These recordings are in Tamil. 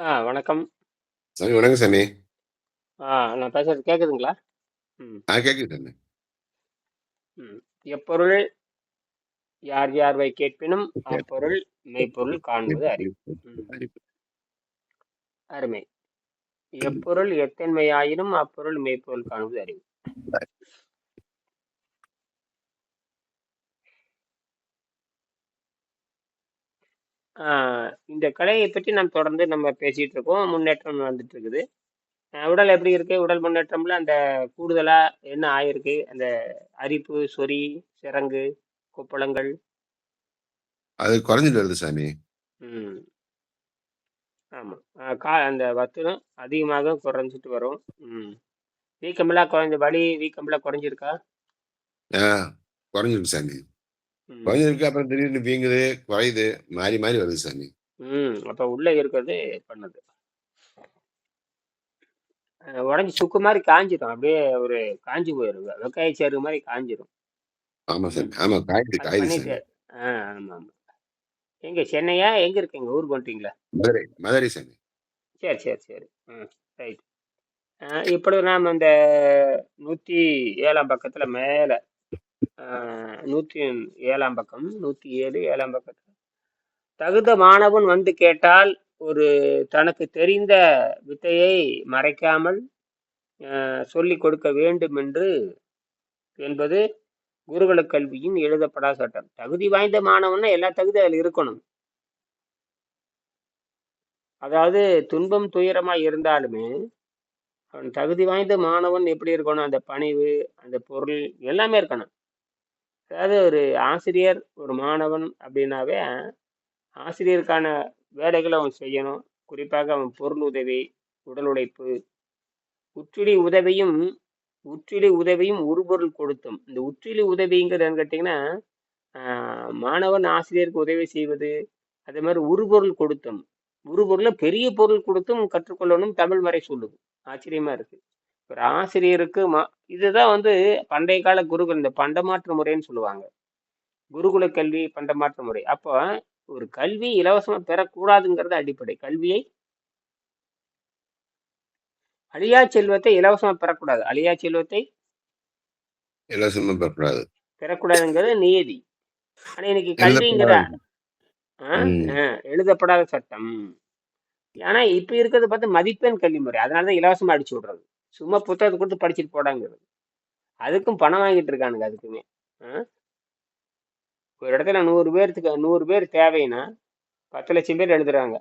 ஆ வணக்கம். சாமி வணக்கம் சாமி. ஆ நான் பேசுறது கேக்குதுங்களா? ம். ஆ கேக்குது சாமி. ம். எப்பொருள் யார் யார்வை கேட்பினும் அப்பொருள் மெய்ப்பொருள் காண்பது அறிவு. ம். அருமை. எப்பொருள் எத்தன்மையாயினும் அப்பொருள் மெய்ப்பொருள் காண்பது அறிவு. இந்த கலையை பற்றி நாம் தொடர்ந்து நம்ம பேசிட்டு இருக்கோம். முன்னேற்றம் வந்துட்டு இருக்குது. உடல் எப்படி இருக்கு? உடல் முன்னேற்றம்ல அந்த கூடுதலா என்ன ஆயிருக்கு? அந்த அரிப்பு, சொறி, சிரங்கு, கொப்பளங்கள். அது குறைஞ்சுட்டு வருது சாமி. ம். ஆமா. அ கா அந்த வத்திரம் அதிகமாக குறைஞ்சிட்டு வரும். ம். வீக்கமெல்லாம் குறைஞ்ச வலி, வீக்கம்லாம் குறைஞ்சிருக்கா? ஆ குறைஞ்சிருக்கு சாமி. குறைஞ்சிருக்கு அப்புறம் திடீர்னு வீங்குது, குறையுது. மாறி மாறி வருது சாமி. ம். அப்ப உள்ள இருக்கிறது பண்ணுது. உடைஞ்சு சுக்கு மாரி காய்ஞ்சிரும். அப்படியே ஒரு காய்ஞ்சு போயிரும். வெங்காய சேறு மாரி காய்ஞ்சிரும். ஆமா. சாமி. ஆமா காயுது, அது காயுது பண்ணிட்டு சாமி. ஆ ஆமாமா. எங்க சென்னையா? எங்க இருக்கீங்க? ஊருக்கு வந்துட்டீங்களா? மதுரை, மதுரை சாமி. சரி, சரி, சரி. ம். ரைட். அ இப்பொழுது நாம் அந்த 107ஆம் பக்கத்துல மேல நூற்றி ஏழாம் பக்கம் நூற்றி ஏழு ஏழாம் பக்கத்தில் தகுந்த மாணவன் வந்து கேட்டால் ஒரு தனக்கு தெரிந்த வித்தையை மறைக்காமல் சொல்லி சொல்லிக் கொடுக்க வேண்டும் என்று என்பது குருகுல கல்வியின் எழுதப்படாத சட்டம். தகுதி வாய்ந்த மாணவன்னா எல்லா தகுதி அதில் இருக்கணும். அதாவது துன்பம், துயரமா இருந்தாலுமே, அவன் தகுதி வாய்ந்த மாணவன் எப்படி இருக்கணும்? அந்த பணிவு, அந்த பொருள் எல்லாமே இருக்கணும். அதாவது ஒரு ஆசிரியர், ஒரு மாணவன் அப்படின்னாவே, ஆசிரியருக்கான வேலைகளை அவன் செய்யணும். குறிப்பாக அவன் பொருள் உதவி, உடல் உழைப்பு, உற்றிலி உதவியும் உற்றிலி உதவியும் உறுபொருள் கொடுத்தும். இந்த உற்றிலி உதவிங்கிறது கேட்டிங்கன்னா மாணவன் ஆசிரியருக்கு உதவி செய்வது, அதே மாரி உறுபொருள் கொடுத்தும். பொருளை பெரிய பொருள் கொடுத்தும் கற்றுக்கொள்ளணும் தமிழ் மறை சொல்லுது. ஆச்சரியமா இருக்கு. ஒரு ஆசிரியருக்கு ம இதுதான் வந்து பண்டைய கால குருகுல் இந்த பண்டமாற்று முறைன்னு சொல்லுவாங்க. குருகுல கல்வி, பண்டமாற்று முறை. அப்போ ஒரு கல்வி இலவசமா பெறக்கூடாதுங்கிறது அடிப்படை. கல்வியை அழியா செல்வத்தை இலவசமா பெறக்கூடாது. அழியா செல்வத்தை இலவசமா பெறக்கூடாது. பெறக்கூடாதுங்கிறது நியதி. ஆனா இன்னைக்கு கல்விங்கிற எழுதப்படாத சட்டம். ஆனா இப்ப இருக்கிறது பார்த்து மதிப்பெண் கல்வி முறை. அதனால தான் இலவசமா அடிச்சு விடுறது. சும்மா புத்தகத்த குடுத்து படிச்சுட்டு போடாங்கிறது. அதுக்கும் பணம் வாங்கிட்டு இருக்கானுங்க அதுக்குமே. ஒரு இடத்துல 100 பேர்த்துக்கு 100 பேர் தேவைன்னா 10,00,000 பேர் எழுதுறாங்க.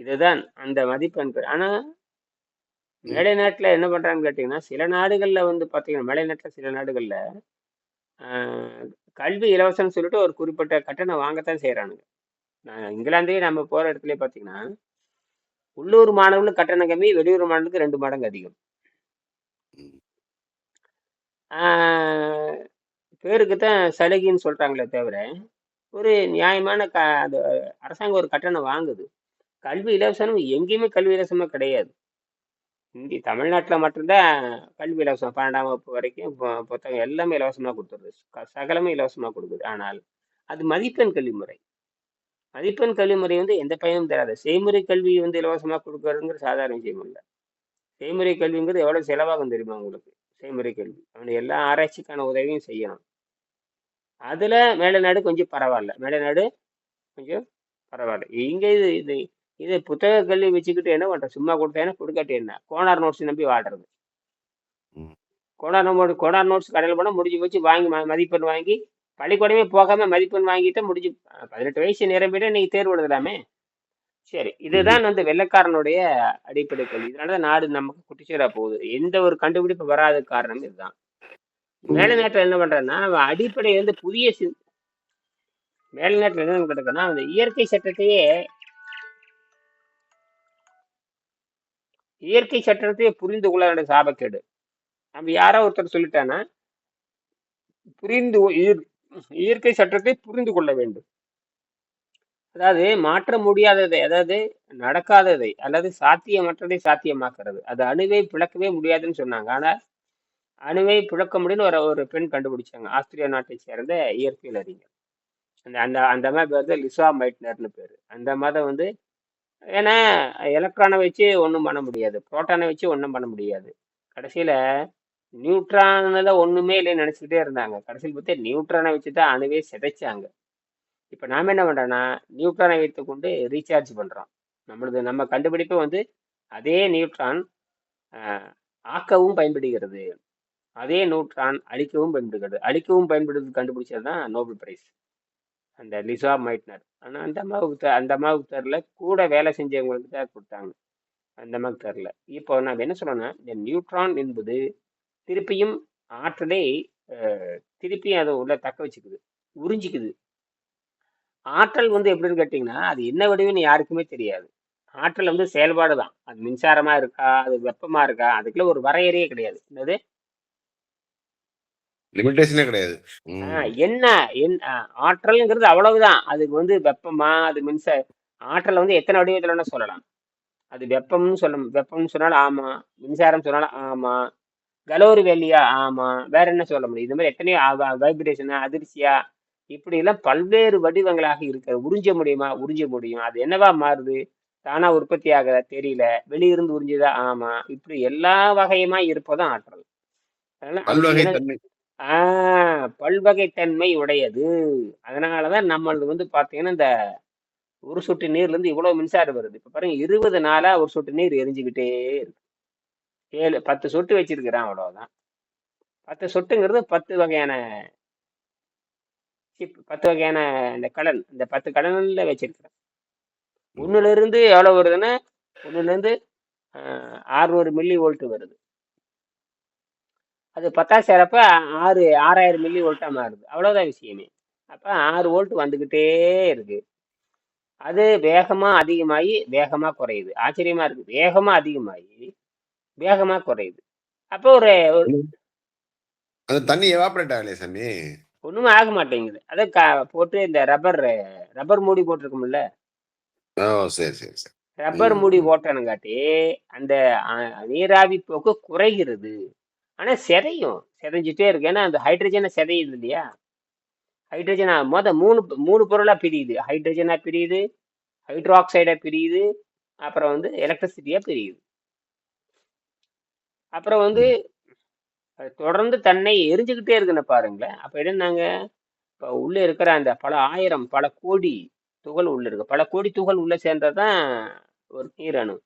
இதுதான் அந்த மதிப்பெண் பெ ஆனா. மேலை நாட்டுல என்ன பண்றாங்கன்னு கேட்டீங்கன்னா, சில நாடுகள்ல வந்து பார்த்தீங்கன்னா, மேலை நாட்டுல சில நாடுகள்ல கல்வி இலவசம்னு சொல்லிட்டு ஒரு குறிப்பிட்ட கட்டணம் வாங்கத்தான் செய்றானுங்க. நான் இங்கிலாந்தே நம்ம போற இடத்துலயே பார்த்தீங்கன்னா, உள்ளூர் மாணவர்களுக்கு கட்டணம் கம்மி, வெளியூர் மாணவர்களுக்கு 2 மடங்கு அதிகம். பேருக்கு தான் சலுகைன்னு சொல்றாங்களே தவிர, ஒரு நியாயமான க அது அரசாங்கம் ஒரு கட்டணம் வாங்குது. கல்வி இலவசம் எங்கேயுமே கல்வி இலவசமா கிடையாது. இங்க தமிழ்நாட்டுல மட்டும் தான் கல்வி இலவசம். 12ஆம் வகுப்பு வரைக்கும் புத்தகம் எல்லாமே இலவசமா குடுத்துருது. சகலமே இலவசமா குடுக்குது. ஆனால், அது மதிப்பெண் கல்வி முறை. மதிப்பெண் கல்வி முறை வந்து எந்த பயனும் தராது. செய்முறை கல்வி வந்து இலவசமா குடுக்குறதுங்கிறது சாதாரண விஷயம் இல்ல. செய்முறை கல்விங்கிறது எவ்வளவு செலவாகும் தெரியுமா உங்களுக்கு? செய்முறை கல்வி. அவனுக்கு எல்லா ஆராய்ச்சிக்கான உதவியும் செய்யணும். அதுல மேலைநாடு கொஞ்சம் பரவால்ல. மேலைநாடு கொஞ்சம் பரவால்ல. இங்க இது இது இது புத்தக கல்வி வச்சுக்கிட்டு என்ன பண்றது? சும்மா குடுத்தா என்ன? குடுக்காட்டி என்ன? கோனார் நோட்ஸ் நம்பி வாழ்றது. ம். கோனார் நோட் கோனார் நோட்ஸ் கடையில போனா முடிஞ்சு போச்சு. வாங்கி மதிப்பெண் வாங்கி பள்ளிக்கூடமே போகாம மதிப்பெண் வாங்கிட்டா முடிஞ்சு 18 வயசு நிரம்பிட்டா நீங்க தேர்வு எழுதலாமே! சரி. இதுதான் வந்து வெள்ளைக்காரனுடைய அடிப்படை கல்வி. இதனால தான் நாடு நமக்கு குட்டிச்சோரா போகுது. எந்த ஒரு கண்டுபிடிப்பு வராததுக்கு காரணம் இதுதான். மேலை. நாட்டுல என்ன பண்றான்னா, அடிப்படை வந்து புதிய மேலை நாட்டுல என்ன நடக்குதுன்னா, அந்த இயற்கை சட்டத்தையே இயற்கை சட்டத்தையே புரிந்து கொள்ளாத சாபக்கேடு. நம்ம யாரோ ஒருத்தர் சொல்லிட்டான்னா புரிந்து இயற்கை சட்டத்தை புரிந்து கொள்ள வேண்டும். அதாவது மாற்ற முடியாததை, அதாவது நடக்காததை அல்லது சாத்தியமற்றதை சாத்தியமாக்குறது. அது அணுவை பிளக்கவே முடியாதுன்னு சொன்னாங்க. ஆனால் அணுவை பிளக்க முடியும்னு ஒரு ஒரு பெண் கண்டுபிடிச்சாங்க. ஆஸ்திரியா நாட்டை சேர்ந்த இயற்பியல் அறிஞர். அந்த அந்த அந்த மாதிரி பேர் தான் லிசா மைட்னர்னு பேர் அந்த மாதிரி வந்து ஏன்னா எலக்ட்ரானை வச்சு ஒன்றும் பண்ண முடியாது புரோட்டானை வச்சு ஒன்றும் பண்ண முடியாது கடைசியில் நியூட்ரானில் ஒன்றுமே இல்லைன்னு நினச்சிக்கிட்டே இருந்தாங்க. கடைசியில் பார்த்து நியூட்ரானை வச்சு தான் அணுவே சிதைச்சாங்க. இப்போ நாம் என்ன பண்ணுறோன்னா நியூட்ரானை வைத்துக்கொண்டு ரீசார்ஜ் பண்ணுறோம் நம்மளது நம்ம கண்டுபிடிப்பு வந்து அதே நியூட்ரான் ஆக்கவும் பயன்படுகிறது. அதே நியூட்ரான் அழிக்கவும் பயன்படுகிறது. அழிக்கவும் பயன்படுறது கண்டுபிடிச்சது தான் நோபல் பிரைஸ். அந்த லிசா மைட்னர். ஆனால் அந்த அம்மாவுக்கு அந்த அம்மாவுக்கு தெரில கூட வேலை செஞ்சவங்களுக்கு தான் கொடுத்தாங்க. அந்த அம்மாவுக்கு தெரில இப்போ நான் என்ன சொல்லணும்னா இந்த நியூட்ரான் என்பது திருப்பியும் ஆற்றலை திருப்பியும் அதை உள்ள தக்க வச்சுக்குது. உறிஞ்சிக்குது. ஆற்றல் வந்து எப்படின்னு கேட்டிங்கன்னா அது என்ன வடிவுன்னு யாருக்குமே தெரியாது. ஆற்றல் வந்து செயல்பாடு தான். அது மின்சாரமா இருக்கா? அது வெப்பமா இருக்கா? அதுக்குள்ள ஒரு வரையறையே கிடையாது. என்னது? லிமிட்டேஷனே கிடையாது. என்ன? என் ஆற்றல்ங்கிறது அவ்வளவுதான். அதுக்கு வந்து வெப்பமா? அது மின்சார ஆற்றல் வந்து எத்தனை வடிவத்துல சொல்லலாம். அது வெப்பம்னு சொல்ல வெப்பம்னு சொன்னாலும் ஆமா. மின்சாரம் சொன்னாலும் ஆமா. கலோரி வெள்ளியா ஆமா. வேற என்ன சொல்ல முடியும்? இது மாதிரி எத்தனையோ வைப்ரேஷனா அதிர்ச்சியா இப்படி எல்லாம் பல்வேறு வடிவங்களாக இருக்க உறிஞ்ச முடியுமா? உறிஞ்ச முடியும். அது என்னவா மாறுது? தானா உற்பத்தி ஆகுதா தெரியல. வெளியிருந்து உறிஞ்சுதா? ஆமா. இப்படி எல்லா வகையுமா இருப்பதும் ஆற்றல். அதனால ஆஹ் பல்வகைத்தன்மை உடையது. அதனாலதான் நம்மளது வந்து பாத்தீங்கன்னா இந்த ஒரு சொட்டு நீர்ல இருந்து இவ்வளவு மின்சாரம் வருது. இப்ப பாருங்க இருபது நாளா ஒரு சொட்டு நீர் எரிஞ்சுக்கிட்டே இருக்கு. ஏழு பத்து சொட்டு வச்சிருக்கிறான் அவ்வளவுதான். பத்து சொட்டுங்கிறது பத்து வகையான சிப் பத்து வகையான இந்த கடல் இந்த பத்து கடல்ல வச்சிருக்கிறேன். ஒண்ணுல இருந்து எவ்வளவு வருதுன்னா ஒண்ணுல இருந்து மில்லி வோல்ட் வருது. அது பத்தாம் சேரப்ப ஆறு ஆறாயிரம் மில்லி வோல்ட்டாக மாறுது. அவ்வளோதான் விஷயமே. அப்போ ஆறு வோல்ட் வந்துக்கிட்டே இருக்கு. அது வேகமாக அதிகமாகி வேகமாக குறையுது. ஆச்சரியமாக இருக்குது வேகமாக அதிகமாகி வேகமா குறையுது. அப்போ ஒரு அந்த தண்ணி எவாபரேட் ஆகலையே சாமி? ஒண்ணுமே ஆக மாட்டேங்குது. அதை போட்டு இந்த ரப்பர் ரப்பர் மூடி போட்டிருக்கும்ல? சரி சரி சரி. ரப்பர் மூடி போட்டனுங்காட்டி அந்த நீராவி போக்கு குறைகிறது. ஆனா சிதையும் சிதைஞ்சிட்டே இருக்கு. ஏன்னா அந்த ஹைட்ரஜனை சிதையுது இல்லையா? ஹைட்ரஜனா மொத மூணு மூணு பொருளா பிரியுது. ஹைட்ரஜனா பிரியுது ஹைட்ராக்சைடா பிரியுது அப்புறம் வந்து எலக்ட்ரிசிட்டியா பிரியுது. அப்புறம் வந்து தொடர்ந்து தன்னை எரிஞ்சுக்கிட்டே இருக்குன்னு பாருங்களேன். அப்ப என்னன்னாங்க? இப்ப உள்ள இருக்கிற அந்த பல ஆயிரம் பல கோடி துகள் உள்ள இருக்கு. பல கோடி துகள் உள்ள சேர்ந்ததுதான் ஒரு நீரணு.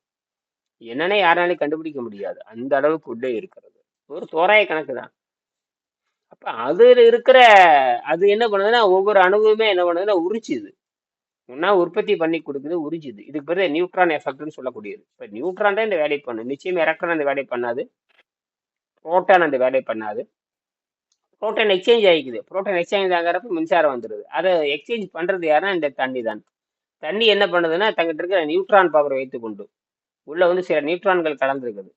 என்னன்னே யாராலையும் கண்டுபிடிக்க முடியாது. அந்த அளவுக்கு உள்ளே இருக்கிறது. ஒரு தோராய கணக்கு தான் அப்ப அதுல இருக்கிற அது என்ன பண்ணுதுன்னா ஒவ்வொரு அணுவுமே என்ன பண்ணுதுன்னா உரிச்சுது ஒன்னா உற்பத்தி பண்ணி கொடுக்குது உறிஞ்சுது. இதுக்கு பேரு நியூட்ரான் எஃபெக்ட்னு சொல்லக்கூடியது. இப்போ நியூட்ரான் தான் இந்த வேலையை பண்ணும் நிச்சயம் எலக்ட்ரான் அந்த வேலையை பண்ணாது. புரோட்டான் அந்த வேலையை பண்ணாது. புரோட்டான் எக்ஸ்சேஞ்ச் ஆகிக்குது. புரோட்டான் எக்ஸ்சேஞ்ச் ஆகிறப்ப மின்சாரம் வந்துடுது அதை எக்ஸ்சேஞ்ச் பண்ணுறது யாருன்னா இந்த தண்ணி தான். தண்ணி என்ன பண்ணுதுன்னா தங்கிட்ட இருக்கிற நியூட்ரான் பவர் வைத்து கொண்டு உள்ளே வந்து சில நியூட்ரான்கள் கலந்துருக்குது.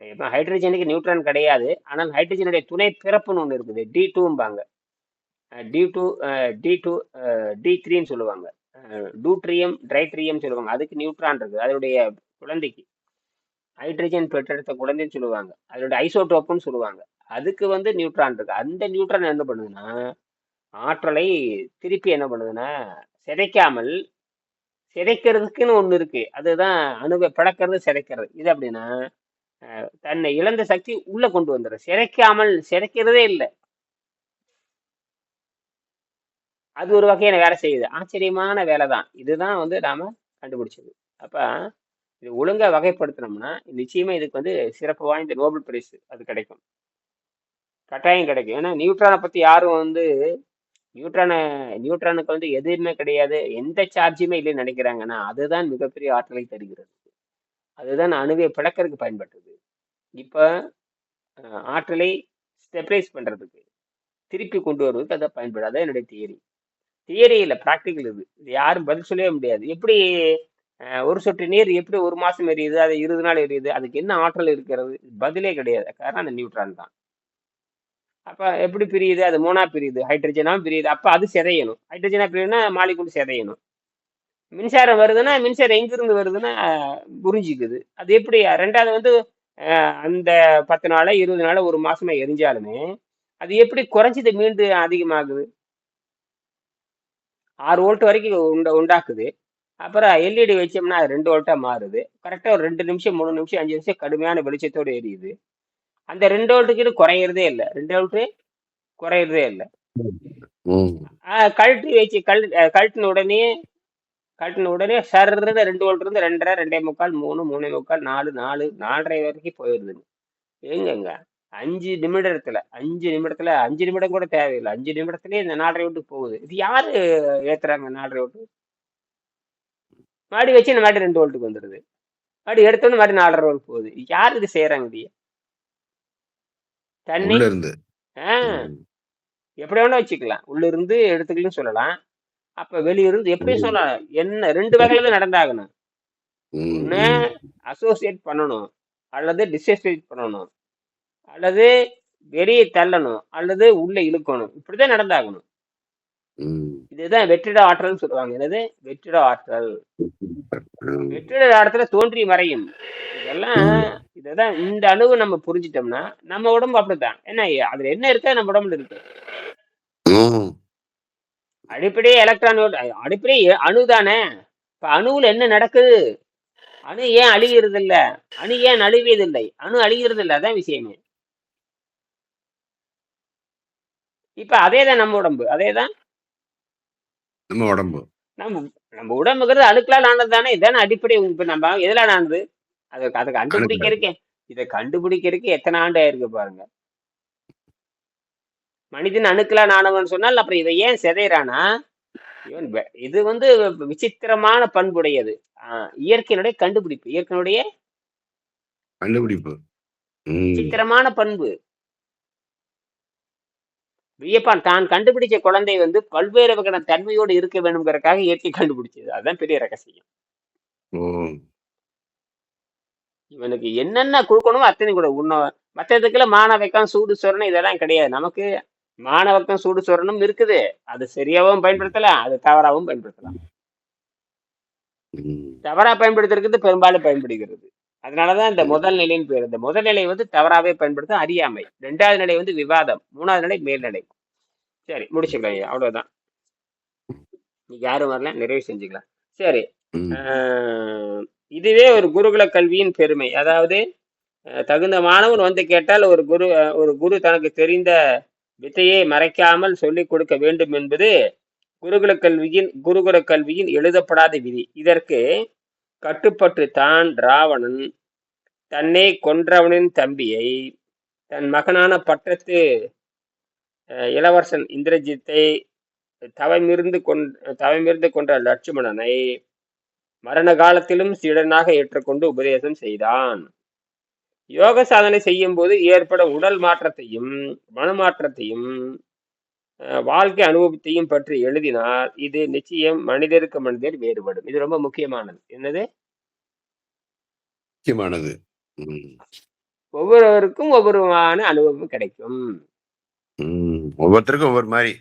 இப்போ ஹைட்ரஜனுக்கு நியூட்ரான் கிடையாது. ஆனால் ஹைட்ரஜனுடைய துணை பிறப்புன்னு ஒன்று இருக்குது. D டூம்பாங்க D two D two D த்ரீன்னு சொல்லுவாங்க. டூட்ரியம் ட்ரைட்ரியம் சொல்லுவாங்க. அதுக்கு நியூட்ரான் இருக்குது அதனுடைய குழந்தைக்கு. ஹைட்ரஜன் பெற்றெடுத்த குழந்தைன்னு சொல்லுவாங்க. அதனுடைய ஐசோடோப்புன்னு சொல்லுவாங்க. அதுக்கு வந்து நியூட்ரான் இருக்குது அந்த நியூட்ரான் என்ன பண்ணுதுன்னா ஆற்றலை திருப்பி என்ன பண்ணுதுன்னா சிதைக்காமல் சிதைக்கிறதுக்குன்னு ஒன்று இருக்குது அதுதான் அணுவை பிளக்கிறது சிதைக்கிறது. இது அப்படின்னா தன்னை இழந்த சக்தி உள்ளே கொண்டு வந்துடுற சிதைக்காமல் சிதைக்கிறதே இல்லை. அது ஒரு வகையான வேலை செய்யுது. ஆச்சரியமான வேலை தான் இதுதான் வந்து நாம கண்டுபிடிச்சது. அப்ப இது ஒழுங்கா வகைப்படுத்தினோம்னா நிச்சயமா இதுக்கு வந்து சிறப்பு வாய்ந்த நோபல் பரிசு அது கிடைக்கும். கட்டாயம் கிடைக்கும். ஏன்னா நியூட்ரானை பத்தி யாரும் வந்து நியூட்ரானை நியூட்ரானுக்கு வந்து எதுவுமே கிடையாது. எந்த சார்ஜுமே இல்லைன்னு நினைக்கிறாங்கன்னா அதுதான் மிகப்பெரிய ஆற்றலை தருகிறது. அதுதான் அணுவை பிளக்கிறதுக்கு பயன்பட்டது. இப்போ ஆற்றலை ஸ்டெபிலைஸ் பண்றதுக்கு திருப்பி கொண்டு வருவதுக்கு அதை பயன்படாத. அதான் என்னுடைய தியரி. தியரி இல்லை ப்ராக்டிக்கல் இது. இது யாரும் பதில் சொல்லவே முடியாது. எப்படி ஒரு சொட்டு நீர் எப்படி ஒரு மாதம் எரியுது அது இருபது நாள் எரியுது அதுக்கு என்ன ஆற்றல் இருக்கிறது? பதிலே கிடையாது. காரணம் அந்த நியூட்ரான் தான். அப்போ எப்படி பிரியுது? அது மூணா பிரியுது ஹைட்ரஜனாக பிரியுது. அப்போ அது சிதையணும். ஹைட்ரஜனாக பிரியுதுன்னா மாலிகுண்டு சிதையணும். மின்சாரம் வருதுன்னா மின்சாரம் எங்கிருந்து வருதுன்னா புரிஞ்சிக்குது. அது எப்படி? ரெண்டாவது வந்து அந்த பத்து நாளாக இருபது நாளாக ஒரு மாசமா எரிஞ்சாலுமே அது எப்படி குறைஞ்சது மீண்டும் அதிகமாகுது? ஆறு வோல்ட் வரைக்கும் உண்ட உண்டாக்குது. அப்புறம் எல்இடி வச்சோம்னா அது ரெண்டு வோல்ட்டா மாறுது. கரெக்டாக ஒரு ரெண்டு நிமிஷம் மூணு நிமிஷம் அஞ்சு நிமிஷம் கடுமையான வெளிச்சத்தோடு எரியுது. அந்த ரெண்டு வோல்ட்டுக்கு குறையிறதே இல்லை. ரெண்டு வோல்ட்டு குறையிறதே இல்லை. கழட்டி வச்சு கழு கழட்டின உடனே கழட்டின உடனே சர்றது ரெண்டு வோல்ட் இருந்து ரெண்டரை ரெண்டே முக்கால் மூணு மூணே முக்கால் நாலு நாலு நாலரை வரைக்கும் போயிருதுங்க எங்கங்க? அஞ்சு நிமிடத்துல அஞ்சு நிமிடத்துல அஞ்சு நிமிடம் கூட தேவையில்லை. அஞ்சு நிமிடத்துலயே இந்த நாலரை வோல்ட்டுக்கு போகுது. இது யாரு ஏத்துறாங்க நாலரை வோல்ட்டு மாடி வச்சு இந்த மாடி ரெண்டு வோல்ட்டுக்கு வந்துடுது மாடி எடுத்தோன்னு மாடி நாலரை வோல்ட் போகுது. யார் இது செய்யறாங்க இது தண்ணி? உள்ள இருந்து. ஆ. ம். எப்படி வேணா வச்சுக்கலாம். உள்ள இருந்து எடுத்துக்கலன்னு சொல்லலாம். அப்ப வெளியிருந்து எப்படியும் சொல்லலாம். என்ன ரெண்டு வகையில தான் நடந்தாகணும். ஒண்ணு. அசோசியேட் பண்ணணும். அல்லது டிசோசியேட் பண்ணணும். அல்லது வெளியே தள்ளணும் அல்லது உள்ள இழுக்கணும். இப்படிதான் நடந்தாகணும். இதுதான் வெற்றிட ஆற்றல்னு சொல்லுவாங்க. என்னது? வெற்றிட ஆற்றல். வெற்றிட ஆற்றல தோன்றி மறையும். இதெல்லாம். இததான் இந்த அணுவை நம்ம புரிஞ்சிட்டோம்னா நம்ம உடம்பு அப்படித்தான். என்ன அதுல என்ன இருக்கோ நம்ம உடம்புல இருக்கு. அடிப்படையே எலக்ட்ரான் அடிப்படை அணு தானே. இப்ப அணுவுல என்ன நடக்குது? அணு ஏன் அழிகிறது இல்ல அணு ஏன் அழிவதில்லை அணு அழிகிறது இல்ல அதான் விஷயமே. இப்ப அதேதான் நம்ம உடம்பு அதேதான்? நம்ம உடம்பு. நம்ம நம்ம உடம்புங்கிறது அணுக்களால் ஆனது தானே இதானே அடிப்படை இப்ப நம்ம எதெல்லாம் ஆனது? அதை அதை கண்டுபிடிக்கிறதுக்கு. இதை கண்டுபிடிக்கிறதுக்கு எத்தனை ஆண்டு ஆயிருக்கு பாருங்க. மனிதன் அணுக்களால் ஆனவன் சொன்னால் அப்புறம் இதை ஏன் சிதைறானா இவன் வெ- இது வந்து விசித்திரமான பண்புடையது. ஆஹ் இயற்கையினுடைய கண்டுபிடிப்பு. இயற்கையினுடைய கண்டுபிடிப்பு. ம். விசித்திரமான பண்பு. வியப்பான் தான் கண்டுபிடிச்ச குழந்தை வந்து பல்வேறு வகையான தன்மையோடு இருக்க வேணுங்கிறதுக்காக இயற்கை கண்டுபிடிச்சது. அதுதான் பெரிய ரகசியம். இவனுக்கு என்னென்ன கொடுக்கணுமோ அத்தனை கூட. உண்ண மற்றதுக்கெல்லாம் மானவக்கம் சூடு சொரணம் இதெல்லாம் கிடையாது. நமக்கு மானவக்கம் சூடு சொரணம் இருக்குது. அது சரியாவும் பயன்படுத்தலாம் அது தவறாகவும் பயன்படுத்தலாம். தவறா பயன்படுத்துறது பெரும்பாலும் பயன்படுகிறது. அதனாலதான் இந்த முதல் நிலைன்னு பேர். இந்த முதல் நிலை வந்து தவறாவே பயன்படுத்த அறியாமை. ரெண்டாவது நிலை வந்து விவாதம். மூணாவது நிலை மேல்நிலை. சரி முடிச்சுக்கலாம் ஐயா. அவ்வளவுதான். யாரும் வரல நிறைவு செஞ்சுக்கலாம். சரி இதுவே ஒரு குருகுல கல்வியின் பெருமை. அதாவது தகுந்த மாணவன் வந்து கேட்டால் ஒரு குரு ஒரு குரு தனக்கு தெரிந்த வித்தையை மறைக்காமல் சொல்லிக் கொடுக்க வேண்டும் என்பது குருகுல கல்வியின் குருகுல கல்வியின் எழுதப்படாத விதி. இதற்கு கட்டுப்பட்டு தான் ராவணன். தன்னை கொன்றவனின் தம்பியை தன் மகனான பட்டத்து இளவரசன் இந்திரஜித்தை தவமிருந்து கொன் தவமிருந்து கொன்ற லட்சுமணனை மரண காலத்திலும் சீடனாக ஏற்றுக்கொண்டு உபதேசம் செய்தான். யோக சாதனை செய்யும் போது ஏற்படும் உடல் மாற்றத்தையும் மனமாற்றத்தையும் வாழ்க்கை அனுபவத்தையும் பற்றி எழுதினால் இது நிச்சயம் மனிதருக்கு மனிதர் வேறுபடும். இது ரொம்ப முக்கியமானது. என்னது? முக்கியமானது. ஒவ்வொருவருக்கும் ஒவ்வொருமான அனுபவம் கிடைக்கும். ஒவ்வொருத்தருக்கும் ஒவ்வொரு மாதிரி.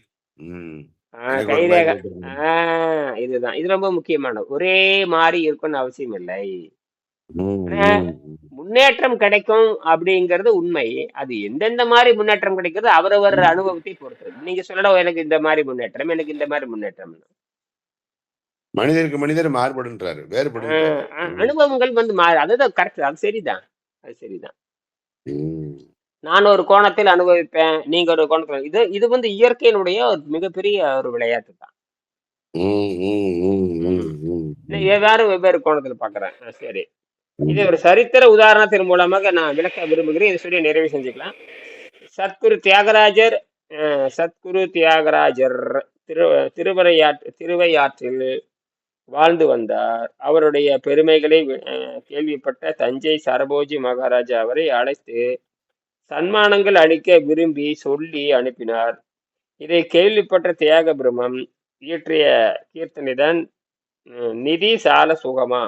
கைரேகை. இதுதான். இது ரொம்ப முக்கியமானது. ஒரே மாதிரி இருக்கணும்னு அவசியம் இல்லை. முன்னேற்றம் கிடைக்கும் அப்படிங்கிறது உண்மை. அது எந்தெந்த மாதிரி முன்னேற்றம் கிடைக்கிறது அவரவர் அனுபவத்தை பொறுத்தது. நீங்க சொல்லலாம் எனக்கு இந்த மாதிரி முன்னேற்றம் எனக்கு இந்த மாதிரி முன்னேற்றம். மனிதருக்கு மனிதர் மாறுபடுன்றாரு அ- அனுபவங்கள் வந்து மாறு அதுதான் கரெக்ட் அது சரிதான் அது சரிதான். நான் ஒரு கோணத்தில் அனுபவிப்பேன் நீங்க ஒரு கோணத்தில் இது இது வந்து இயற்கையினுடைய ஒரு மிகப்பெரிய ஒரு விளையாட்டு தான். நான் வெவ்வேறு கோணத்தில் பார்க்கறேன் ஆஹ் சரி. இது ஒரு சரித்திர உதாரணத்தின் மூலமாக நான் விளக்க விரும்புகிறேன். இதை சொல்லி நிறைவு செஞ்சுக்கலாம். சத்குரு தியாகராஜர் சத்குரு தியாகராஜர் திரு திருவரையாற்று திருவையாற்றில் வாழ்ந்து வந்தார். அவருடைய பெருமைகளை கேள்விப்பட்ட தஞ்சை சரபோஜி மகாராஜா அவரை அழைத்து சன்மானங்கள் அளிக்க விரும்பி சொல்லி அனுப்பினார். இதை கேள்விப்பட்ட தியாக பிரம்மம் இயற்றிய கீர்த்தனைதான் நிதி சால சுகமா?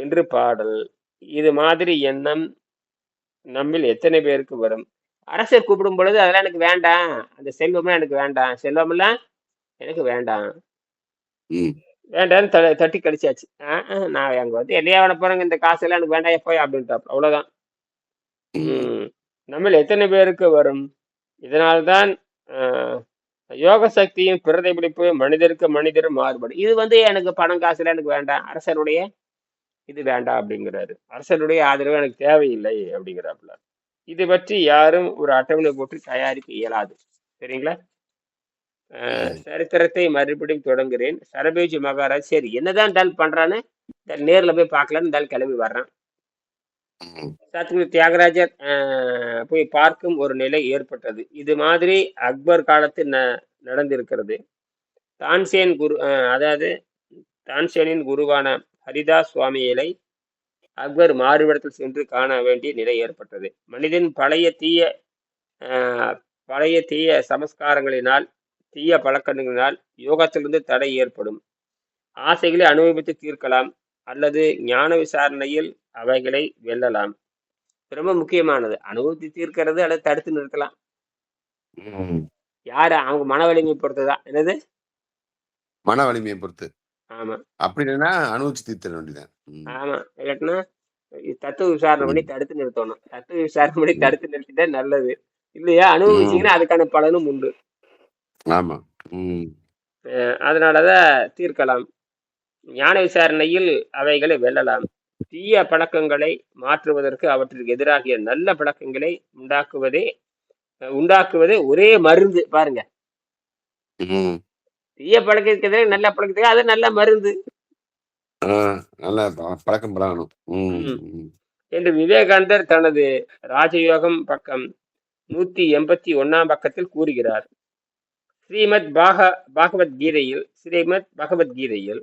என்று பாடல். இது மாதிரி எண்ணம் நம்மில் எத்தனை பேருக்கு வரும்? அரசர் கூப்பிடும் பொழுது அதெல்லாம் எனக்கு வேண்டாம். அந்த செல்வம்லாம் எனக்கு வேண்டாம். செல்வமெல்லாம் எனக்கு வேண்டாம். வேண்டாம்னு த தட்டி ஆஹ், நான் அங்க வந்து என்னையா பண்ண போறேங்க இந்த காசெல்லாம் எனக்கு வேண்டாம் போய் அப்படின்ட்டாப்ல. ம். நம்மில் எத்தனை பேருக்கு வரும்? இதனால்தான் யோக சக்தியின் பிரதிபலிப்பு மனிதருக்கு மனிதர் மாறுபடும். இது வந்து எனக்கு பணம் காசுல எனக்கு வேண்டாம். அரசருடைய இது வேண்டாம் அப்படிங்கிறாரு. அரசருடைய ஆதரவு எனக்கு தேவையில்லை அப்படிங்கிறாப்புல. இது பற்றி யாரும் ஒரு அட்டவணை போட்டு தயாரிக்க இயலாது. சரிங்களா. சரித்திரத்தை மறுபடியும் தொடங்குறேன். சரபேஜி மகாராஜ் சரி என்னதான் டல் பண்றான்னு நேர்ல போய் பார்க்கலான்னு டல் கிளம்பி வர்றான். சத்குரு தியாகராஜர் போய் பார்க்கும் ஒரு நிலை ஏற்பட்டது. இது மாதிரி அக்பர் காலத்தில் ந நடந்திருக்கிறது. தான்சேன் குரு அதாவது தான்சேனின் குருவான ஹரிதாஸ் சுவாமிகளை அக்பர் மாறுவிடத்தில் சென்று காண வேண்டிய நிலை ஏற்பட்டது. மனிதன் பழைய தீய பழைய தீய சமஸ்காரங்களினால் தீய பழக்கங்களினால் யோகத்திலிருந்து தடை ஏற்படும். ஆசைகளை அனுபவித்து தீர்க்கலாம் அல்லது ஞான விசாரணையில் அவைகளை வெல்லலாம். ரொம்ப முக்கியமானது. அனுபவித்து தீர்க்கிறது அல்லது தடுத்து நிறுத்தலாம். யாரு? அவங்க மன வலிமை பொறுத்துதான். என்னது? மன வலிமையை பொறுத்து. ஆமா அப்படி இல்லைன்னா அனுபவிச்சு தீர்த்திட வேண்டியதான் ம். ஆமா இல்லாட்டினா தத்துவ விசாரணை பண்ணி ம். தடுத்து நிறுத்தணும் தத்துவ விசாரணை பண்ணி ம். தடுத்து நிறுத்திட்டா நல்லது இல்லையா ம். அனுபவிச்சீங்கன்னா அதுக்கான பலனும் உண்டு ஆமா ம். அஹ் அதனாலதான் தீர்க்கலாம் ஞான விசாரணையில் அவைகளை வெல்லலாம் தீய பழக்கங்களை மாற்றுவதற்கு அவற்றிற்கு எதிராகிய நல்ல பழக்கங்களை உண்டாக்குவதே உண்டாக்குவதே ஒரே மருந்து பாருங்க ம். தீய பழக்கத்துக்கு எதிராக நல்ல பழக்கத்துக்கு அது நல்ல மருந்து. நல்லா பழக்கம் பழகணும். என்று விவேகானந்தர் தனது ராஜயோகம் பக்கம் நூத்தி எண்பத்தி ஒன்னாம் பக்கத்தில் கூறுகிறார். ஸ்ரீமத் பாக பாகவத்கீதையில் ஸ்ரீமத் பகவத்கீதையில்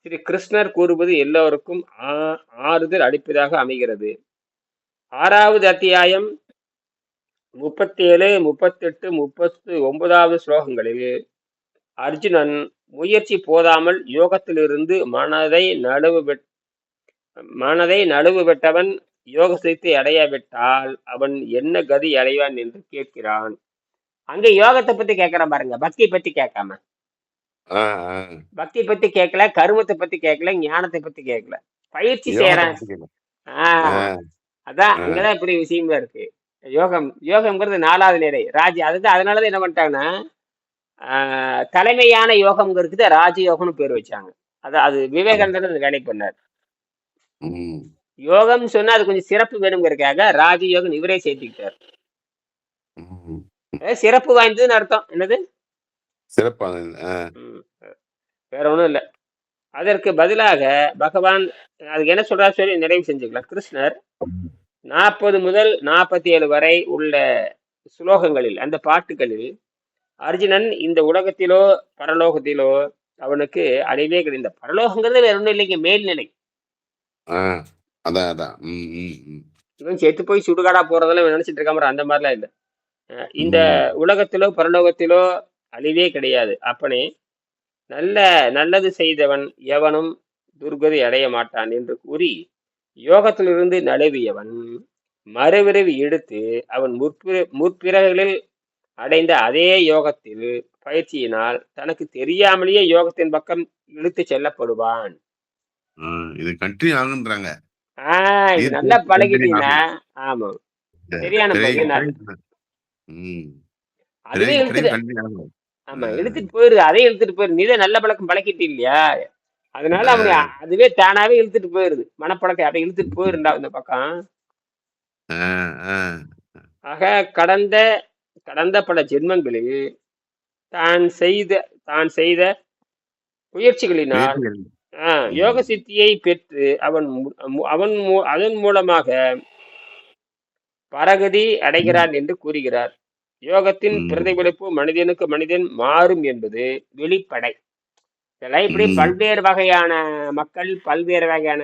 ஸ்ரீ கிருஷ்ணர் கூறுவது எல்லோருக்கும் ஆ- ஆறுதல் அளிப்பதாக அமைகிறது. ஆறாவது அத்தியாயம் முப்பத்தேழு முப்பத்தெட்டு முப்பத்து ஒன்பதாவது ஸ்லோகங்களில் அர்ஜுனன் முயற்சி போதாமல் யோகத்திலிருந்து மனதை நழுவு மனதை நழுவு பெற்றவன் யோக சித்தை அடையாவிட்டால் அவன் என்ன கதி அடைவான் என்று கேட்கிறான். அங்க யோகத்தை பத்தி கேட்கறான் பாருங்க. பக்தி பத்தி கேட்காம. பக்தி பத்தி கேட்கல கருமத்தை பத்தி கேட்கல ஞானத்தை பத்தி கேட்கல. பயிற்சி செய்யறான். ஆஹ் அதான் ஆ. இங்கதான் இப்படி விஷயமா இருக்கு. யோகம் யோகம்ங்கிறது நாலாவது நிலை. ராஜ் அதுதான் அதனாலதான் என்ன பண்ணிட்டாங்கன்னா தலைமையான யோகம்ங்கிறது ராஜயோகம்னு பேர் வச்சாங்க. அது அது விவேகானந்தர் அந்த வேலை பண்ணார் ம். யோகம்னு சொன்னா அது கொஞ்சம் சிறப்பு வேணுங்கிறதுக்காக ராஜயோகம் இவரே சேர்த்துக்கிட்டார். சிறப்பு வாய்ந்ததுன்னு அர்த்தம். என்னது? சிறப்பானது. வேற ஒண்ணும் இல்ல. அதற்கு பதிலாக பகவான் அதுக்கு என்ன சொல்றாரு சொல்லி நிறைவு செஞ்சுக்கலாம். கிருஷ்ணர் நாற்பது முதல் நாற்பத்தி ஏழு வரை உள்ள ஸ்லோகங்களில் அந்த பாட்டுகளில் அர்ஜுனன் இந்த உலகத்திலோ பரலோகத்திலோ அவனுக்கு அழிவே கிடையாது இந்த பரலோகங்கிறது வேற ஒன்றும் இல்லைங்க மேல்நிலை. அதான் அதான். இவன் செத்து போய் சுடுகாடா போறதெல்லாம் நினைச்சிட்டு இருக்காம அந்த மாதிரிலாம் இல்லை இந்த. உலகத்திலோ பரலோகத்திலோ அழிவே கிடையாது அப்பனே நல்ல நல்லது செய்தவன் எவனும் துர்கதி அடைய மாட்டான் என்று கூறி யோகத்திலிருந்து நழுவியவன் மறுவிரைவு எடுத்து அவன் முற்பிற முற்பிறகுகளில் அடைந்த அதே யோகத்தில் பயிற்சியினால் தனக்கு தெரியாமலேயே யோகத்தின் பக்கம் இழுத்து செல்லப்படுவான் இது கண்டினியூ ஆகுன்றாங்க ஆஹ் இது நல்லா பழகிட்டீங்கன்னா. ஆமா சரியான. அதுவே இழுத்துட்டு. ஆமா. இழுத்துட்டு போயிருது அதே இழுத்துட்டு போயிருது நீதான் நல்ல பழக்கம் பழக்கிட்டு இல்லையா அதனால அவனை ஆ. அதுவே தானாவே இழுத்துட்டு போயிருது மனப்பழக்கம் அப்படியே இழுத்துட்டு போயிருந்தா இந்த பக்கம். ஆக கடந்த கடந்த பல ஜென்மங்களில் தான் செய்த தான் செய்த முயற்சிகளினால் யோக சித்தியை பெற்று அவன் அவன் அதன் மூலமாக பரகதி அடைகிறான் என்று கூறுகிறார். யோகத்தின். பிரதிபலிப்பு மனிதனுக்கு மனிதன் மாறும் என்பது வெளிப்படை. இதெல்லாம் இப்படி. பல்வேறு வகையான மக்கள் பல்வேறு வகையான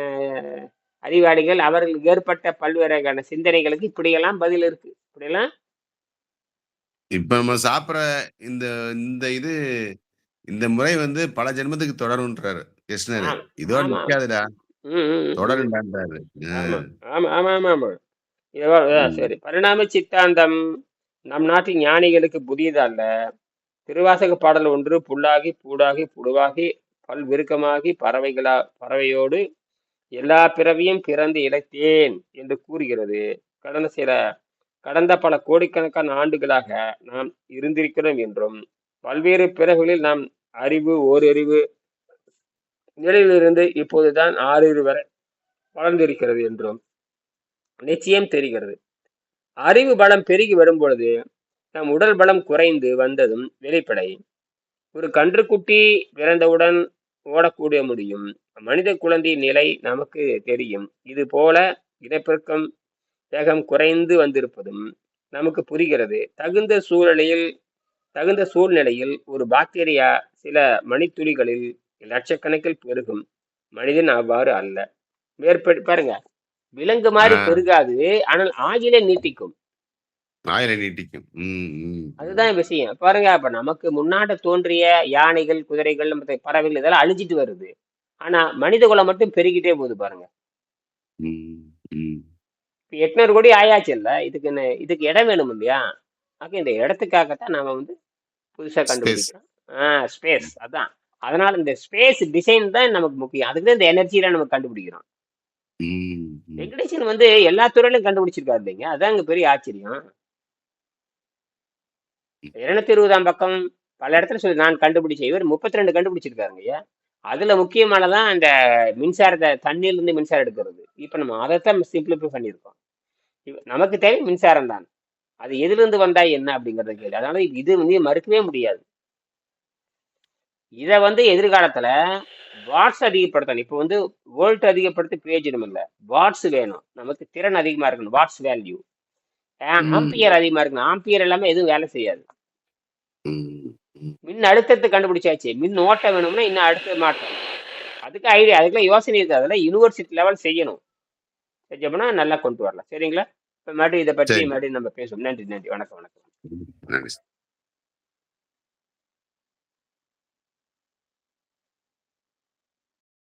அறிவாளிகள் அவர்களுக்கு ஏற்பட்ட பல்வேறு வகையான சிந்தனைகளுக்கு இப்படியெல்லாம் பதில் இருக்கு. இப்படியெல்லாம் இப்ப நம்ம சாப்பிடுற இந்த இந்த இது இந்த முறை வந்து பல ஜென்மத்துக்கு தொடரும்ன்றாரு கிருஷ்ணர். இதோட ஆமா. நிக்காதுடா ம், ம், ம். தொடருண்டான்றாரு ஆமா ஆமா ஆமா ஆமா ம். சரி பரிணாம சித்தாந்தம் நம் நாட்டின் ஞானிகளுக்கு புதியதல்ல திருவாசக பாடல் ஒன்று புல்லாகி பூடாகி புழுவாகி பல்விருக்கமாகி பறவைகளா பறவையோடு எல்லா பிறவியும் பிறந்து இழைத்தேன் என்று கூறுகிறது கடந்த சில கடந்த பல கோடிக்கணக்கான ஆண்டுகளாக நாம் இருந்திருக்கிறோம் என்றும் பல்வேறு பிறகுகளில் நாம் அறிவு ஓரறிவு நிலையிலிருந்து இப்போதுதான் ஆறறிவு வரை வளர்ந்திருக்கிறது என்றும் நிச்சயம் தெரிகிறது. அறிவு பலம் பெருகி வரும் பொழுது நம் உடல் பலம் குறைந்து வந்ததும் வெளிப்படை. ஒரு கன்றுக்குட்டி பிறந்தவுடன் ஓடக்கூடிய முடியும். மனித குழந்தையின் நிலை நமக்கு தெரியும். இது போல இனப்பெருக்கம் வேகம் குறைந்து வந்திருப்பதும் நமக்கு புரிகிறது. தகுந்த சூழலில் தகுந்த சூழ்நிலையில் ஒரு பாக்டீரியா சில மணித்துளிகளில் லட்சக்கணக்கில் பெருகும். மனிதன் அவ்வாறு அல்ல. மேற்படி பாருங்க. விலங்கு மாதிரி. பெருகாது ஆனால் ஆயில நீட்டிக்கும். அதுதான் விஷயம். பாருங்க அப்ப நமக்கு முன்னாடி தோன்றிய யானைகள் குதிரைகள் பறவைகள் இதெல்லாம் அழிஞ்சிட்டு வருது. ஆனா மனித குலம் மட்டும் பெருகிட்டே போகுது பாருங்க. எட்நூறு கோடி ஆயாச்சு இல்ல இதுக்கு என்ன- இதுக்கு இடம் வேணும் இல்லையா? ஆக இந்த இடத்துக்காகத்தான் நாம வந்து புதுசா Space. கண்டுபிடிக்கிறோம். ஆஹ் ஸ்பேஸ் அதான். அதனால இந்த ஸ்பேஸ் டிசைன் தான் நமக்கு முக்கியம். அதுக்கு தான் இந்த எனர்ஜியில நம்ம கண்டுபிடிக்கிறோம். வெங்கடேசன் வந்து எல்லா துறையிலும் கண்டுபிடிச்சிருக்காரு இல்லைங்க. அதான் இங்க பெரிய ஆச்சரியம். இருநூத்தி இருபதாம் பக்கம் பல இடத்துல சொல்லி நான் கண்டுபிடிச்சேன். இவர் முப்பத்தி ரெண்டு கண்டுபிடிச்சிருக்காருங்க ஐயா. அதுல முக்கியமானதான் அந்த மின்சாரத்தை தண்ணியில இருந்து மின்சாரம் எடுக்கிறது. இப்ப நம்ம அதைத்தான் சிம்பிளிஃபை பண்ணியிருக்கோம். நமக்கு தேவை மின்சாரம் தான். அது எதுல இருந்து வந்தா என்ன அப்படிங்கறத கேள்வி அதனால இது வந்து மறுக்கவே முடியாது. இத வந்து எதிர்காலத்துல வாட்ஸ் அதிகப்படுத்தணும். இப்போ வந்து வோல்ட் அதிகப்படுத்தி பிரயோஜனம் இல்லை வாட்ஸ் வேணும். நமக்கு திறன் அதிகமா இருக்கணும். Watts value. ஆம்பியர் அதிகமா இருக்கணும். ஆம்பியர் எல்லாமே எதுவும் வேலை செய்யாது. மின் அழுத்தத்தை கண்டுபிடிச்சாச்சு. மின் ஓட்டம் வேணும்னா இன்னும் அடுத்த மாற்றம் அதுக்கு ஐடியா அதுக்கெல்லாம் யோசனை இருக்கு. அதெல்லாம் யூனிவர்சிட்டி லெவல் செய்யணும். செஞ்சோம்னா நல்லா கொண்டு வரலாம். சரிங்களா? இப்போ மறுபடியும் இதை பற்றி மறுபடியும் நம்ம பேசுவோம். நன்றி நன்றி. வணக்கம் வணக்கம். நன்றி